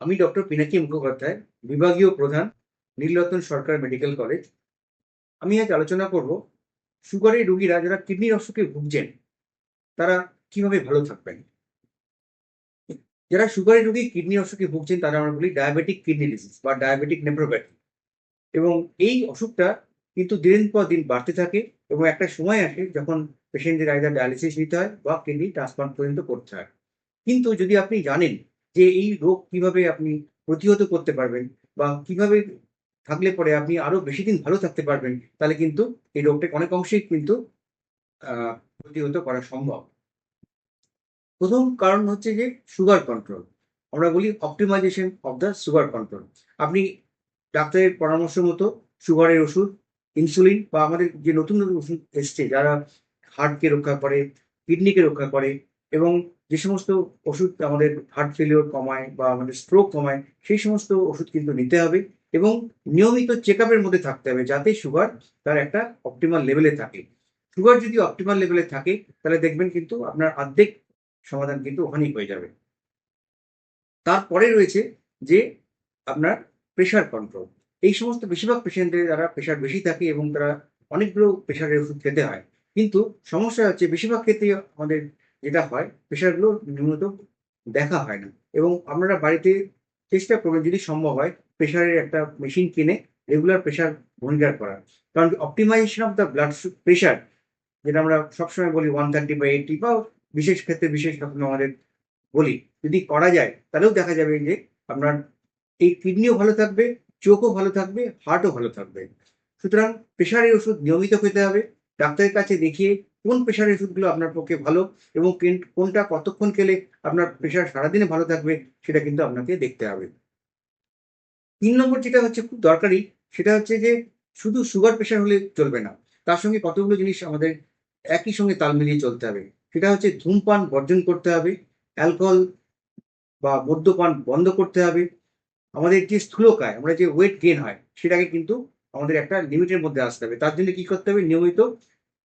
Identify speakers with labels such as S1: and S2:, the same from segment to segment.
S1: আমি ডক্টর পিনাকি মুখোপাধ্যায়, বিভাগীয় প্রধান নীলরতন সরকার মেডিকেল কলেজ। আমি আজ আলোচনা করব সুগারের রোগীরা যারা কিডনির অসুখে ভুগছেন, তারা কীভাবে ভালো থাকবেন? যারা সুগারের রোগী কিডনি অসুখে ভুগছেন তারা আমরা বলি ডায়াবেটিক কিডনি ডিজিজ বা ডায়াবেটিক নেপ্রোপ্যাথি এবং এই অসুখটা কিন্তু দিন পর দিন বাড়তে থাকে এবং একটা সময় আসে যখন পেশেন্টদের আইদার ডায়ালিসিস নিতে হয় বা কিডনি ট্রান্সপ্লান্ট পর্যন্ত করতে হয়। কিন্তু যদি আপনি জানেন যে এই রোগ কীভাবে আপনি প্রতিহত করতে পারবেন বা কীভাবে থাকলে পরে আপনি আরও বেশি দিন ভালো থাকতে পারবেন, তাহলে কিন্তু এই রোগটাকে অনেক অংশেই কিন্তু প্রতিহত করা সম্ভব। প্রথম কারণ হচ্ছে যে সুগার কন্ট্রোল আমরা বলি optimisation of the sugar control আপনি ডাক্তারের পরামর্শ মতো সুগারের ওষুধ ইনসুলিন বা আমাদের যে নতুন নতুন ওষুধ এসছে, যারা হার্টকে রক্ষা করে কিডনিকে রক্ষা করে এবং যে সমস্ত ওষুধ আমাদের হার্ট ফেলিওর কমায় বা আমাদের স্ট্রোক কমায়, সেই সমস্ত ওষুধ কিন্তু নিতে হবে এবং নিয়মিত চেক আপের মধ্যে থাকতে হবে যাতে সুগার তার একটা অপটিমাল লেভেলে থাকে। সুগার যদি অপটিমাল লেভেলে থাকে, তাহলে দেখবেন কিন্তু আপনার অর্ধেক সমাধান কিন্তু ওখানেই হয়ে যাবে। তারপরে রয়েছে যে আপনার প্রেশার কন্ট্রোল এই সমস্ত বেশিরভাগ পেশেন্টদের যারা প্রেশার বেশি থাকে এবং তারা অনেকগুলো প্রেশারের ওষুধ খেতে হয়। কিন্তু সমস্যা হচ্ছে বেশিরভাগ ক্ষেত্রে আমাদের যেটা হয় প্রেশারগুলো নিয়মিত দেখা হয় না। এবং আপনারা বাড়িতে চেষ্টা করবেন, যদি সম্ভব হয় প্রেশারের একটা মেশিন কিনে রেগুলার প্রেশার মনিটর করা। কারণ optimisation of the blood pressure যেটা আমরা সবসময় বলি ওয়ান থার্টি বা এইটি বা বিশেষ ক্ষেত্রে বিশেষ রকম আমাদের বলি। যদি করা যায়, তাহলেও দেখা যাবে যে আপনার এই কিডনিও ভালো থাকবে, চোখও ভালো থাকবে হার্টও ভালো থাকবে। সুতরাং প্রেশারের ওষুধ নিয়মিত খেতে হবে। ডাক্তারের কাছে দেখিয়ে কোন প্রেশারের ওষুধগুলো আপনার পক্ষে ভালো এবং কিন- কোনটা কতক্ষণ খেলে আপনার প্রেশার সারাদিনে ভালো থাকবে সেটা কিন্তু আপনাকে দেখতে হবে। তিন নম্বর যেটা হচ্ছে খুব দরকারি সেটা হচ্ছে যে শুধু সুগার প্রেশার হলে চলবে না, তার সঙ্গে কতগুলো জিনিস আমাদের একই সঙ্গে তাল মিলিয়ে চলতে হবে। সেটা হচ্ছে ধূমপান বর্জন করতে হবে অ্যালকোহল বা মদ্যপান বন্ধ করতে হবে। আমাদের যে স্থূলকায়, আমরা যে ওয়েট গেন হয়, সেটাকে কিন্তু আমাদের একটা লিমিটের মধ্যে আসতে হবে। তার জন্য কি করতে হবে? নিয়মিত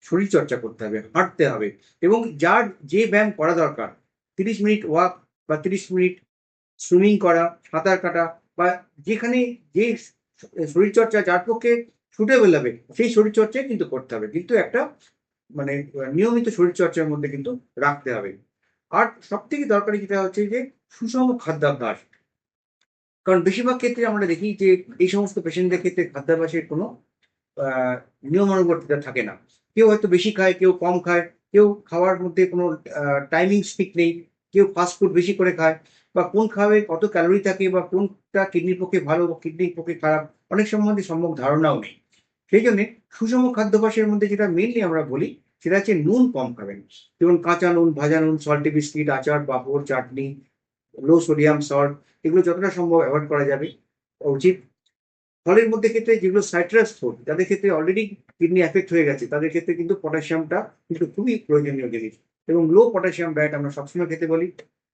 S1: শরীর চর্চা করতে হবে, হাঁটতে হবে এবং যার যে ব্যায়াম করা দরকার, তিরিশ মিনিট ওয়াক বা তিরিশ মিনিট সুইমিং করা, সাঁতার কাটা বা যেখানে যে শরীরচর্চা যার পক্ষে সুটেবল হবে, সেই শরীরচর্চাই কিন্তু করতে হবে। কিন্তু একটা মানে নিয়মিত শরীরচর্চার মধ্যে কিন্তু রাখতে হবে। আর সব থেকে দরকারি যেটা হচ্ছে যে সুষম খাদ্যাভ্যাস। কারণ বেশিরভাগ ক্ষেত্রে আমরা দেখি যে এই সমস্ত পেশেন্টদের ক্ষেত্রে খাদ্যাভ্যাসের কোনো নিয়মানুবর্তিতা থাকে না। কেউ হয়তো বেশি খায়, কেউ কম খায়, কেউ খাওয়ার মধ্যে কোনো টাইমিং স্পিক নেই, কেউ ফাস্ট ফুড বেশি করে খায়, বা কোন খাওয়াবে কত ক্যালোরি থাকে, বা কোনটা কিডনির পক্ষে ভালো বা কিডনির পক্ষে খারাপ, অনেক সম্বন্ধে সম্যক ধারণাও নেই। সেই জন্য সুষম খাদ্যাভ্যাসের মধ্যে যেটা মেনলি আমরা বলি, সেটা হচ্ছে নুন কম খাবেন। যেমন কাঁচা নুন, ভাজা নুন সল্টি বিস্কিট আচার, পাঁপড়, চাটনি লো সোডিয়াম সল্ট এগুলো যতটা সম্ভব অ্যাভয়েড করা যাবে। উচিত ফলের মধ্যে ক্ষেত্রে যেগুলো সাইট্রাস ফুড যাদের ক্ষেত্রে অলরেডি কিডনি এফেক্ট হয়ে গেছে। তাদের ক্ষেত্রে কিন্তু পটাশিয়ামটা কিন্তু খুবই প্রয়োজনীয় জিনিস। এবং লো পটাশিয়াম ডায়েট আমরা সবসময় খেতে বলি।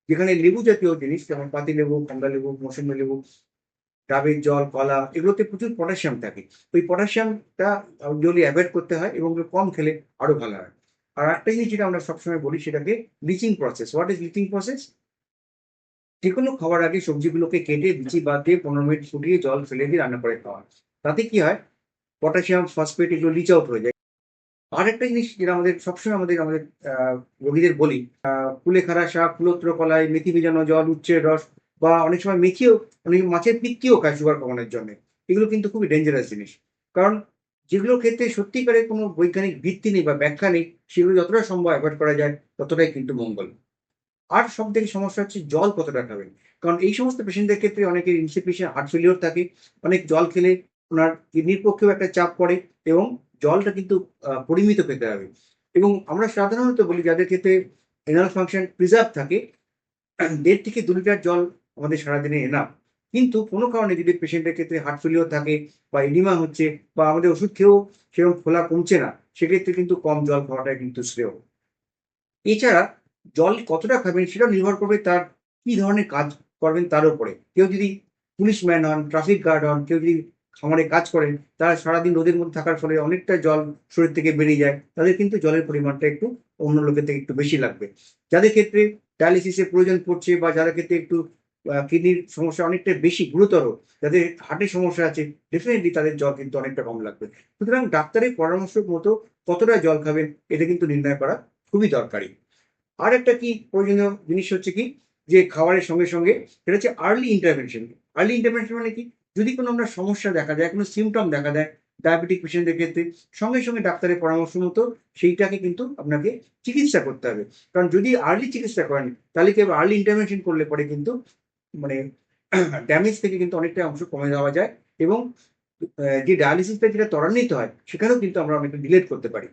S1: যেখানে লেবু জাতীয় জিনিস, যেমন পাতি লেবু, কমলা লেবু, মৌসুমি লেবু, ডাবের জল, কলা, এগুলোতে প্রচুর পটাশিয়াম থাকে। ওই পটাশিয়ামটা জলি অ্যাভয়েড করতে হয় এবং কম খেলে আরও ভালো হয়। আর একটা জিনিস যেটা আমরা সবসময় বলি, সেটাকে bleaching process what is bleaching process যে কোনো খাওয়ার আগে সবজিগুলোকে কেটে বিচি বাদ দিয়ে পনেরো মিনিট ফুটিয়ে জল ফেলে দিয়ে রান্না করে খাওয়া তাতে কি হয়? পটাশিয়াম, ফসফেট এগুলো লিচ আউট হয়ে যায়। আর একটা জিনিস যেটা আমাদের সবসময় আমাদের আমাদের রোগীদের বলি কুলেখাড়া শাক কুলোত্র কলাই, মেথি ভেজানো, জল, উচ্ছের রস বা অনেক সময় মেথিও অনেক মাছের পিত্তিও খায় সুগার কমানোর জন্য। এগুলো কিন্তু খুবই ডেঞ্জারাস জিনিস। কারণ যেগুলোর ক্ষেত্রে সত্যিকারের কোনো বৈজ্ঞানিক ভিত্তি নেই বা ব্যাখ্যা নেই, সেগুলো যতটা সম্ভব অ্যাভয়েড করা যায়, ততটাই কিন্তু মঙ্গল। আর সব থেকে সমস্যা হচ্ছে জল কতটা খাবেন? কারণ এই সমস্ত পেশেন্টদের ক্ষেত্রে অনেকের ইনসিপিশন হার্ট ফেলিওর থাকে। অনেক জল খেলে ওনার কিডনির পক্ষেও একটা চাপ পড়ে এবং জলটা কিন্তু পরিমিত পেতে হবে। এবং আমরা সাধারণত বলি যাদের ক্ষেত্রে এনাল ফাংশন প্রিজার্ভ থাকে, দেড় থেকে দু লিটার জল আমাদের সারাদিনে এনাফ কিন্তু কোনো কারণে যদি পেশেন্টের ক্ষেত্রে হার্ট ফেলিওর থাকে বা এডিমা হচ্ছে বা আমাদের ওষুধ খেয়েও সেরকম ফোলা কমছে না, সেক্ষেত্রে কিন্তু কম জল খাওয়াটাই কিন্তু শ্রেয়। এছাড়া জল কতটা খাবেন সেটা নির্ভর করবে তার কি ধরনের কাজ করবেন তার উপরে। কেউ যদি পুলিশ ম্যান হন ট্রাফিক গার্ড হন, কেউ যদি খামারে কাজ করেন, তারা সারাদিন রোদের মধ্যে থাকার ফলে অনেকটা জল শরীর থেকে বেরিয়ে যায়, তাদের কিন্তু জলের পরিমাণটা একটু অন্য লোকের থেকে একটু বেশি লাগবে। যাদের ক্ষেত্রে ডায়ালিসিসের প্রয়োজন পড়ছে বা যাদের ক্ষেত্রে একটু কিডনির সমস্যা অনেকটা বেশি গুরুতর, যাদের হার্টের সমস্যা আছে ডেফিনেটলি তাদের জল কিন্তু অনেকটা কম লাগবে। সুতরাং ডাক্তারের পরামর্শ মতো কতটা জল খাবেন, এটা কিন্তু নির্ণয় করা খুবই দরকারি। আর একটা কি প্রয়োজনীয় জিনিস হচ্ছে কি, যে খাবারের সঙ্গে সঙ্গে সেটা হচ্ছে আর্লি ইন্টারভেনশন আর্লি ইন্টারভেনশন মানে কি, যদি কোনো আমরা সমস্যা দেখা যায়, কোনো সিমটম দেখা দেয় ডায়াবেটিক পেশেন্টদের ক্ষেত্রে, সঙ্গে সঙ্গে ডাক্তারের পরামর্শ মতো সেইটাকে কিন্তু আপনাকে চিকিৎসা করতে হবে। কারণ যদি আর্লি চিকিৎসা করেন, তাহলে কি আর্লি ইন্টারভেনশন করলে পরে কিন্তু মানে ড্যামেজ থেকে কিন্তু অনেকটা অংশ কমে দেওয়া যায় এবং যে ডায়ালিসিসটা যেটা ত্বরান্বিত হয়, সেখানেও কিন্তু আমরা অনেকটা ডিলেট করতে পারি।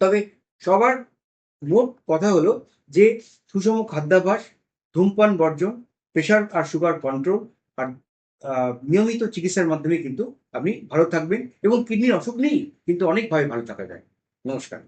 S1: তবে সবার মোট কথা হলো যে সুষম খাদ্যাভ্যাস ধূমপান বর্জন, প্রেশার আর সুগার কন্ট্রোল আর নিয়মিত চিকিৎসার মাধ্যমে কিন্তু আপনি ভালো থাকবেন এবং কিডনির অসুখ নেই, কিন্তু অনেকভাবে ভালো থাকা যায়। নমস্কার।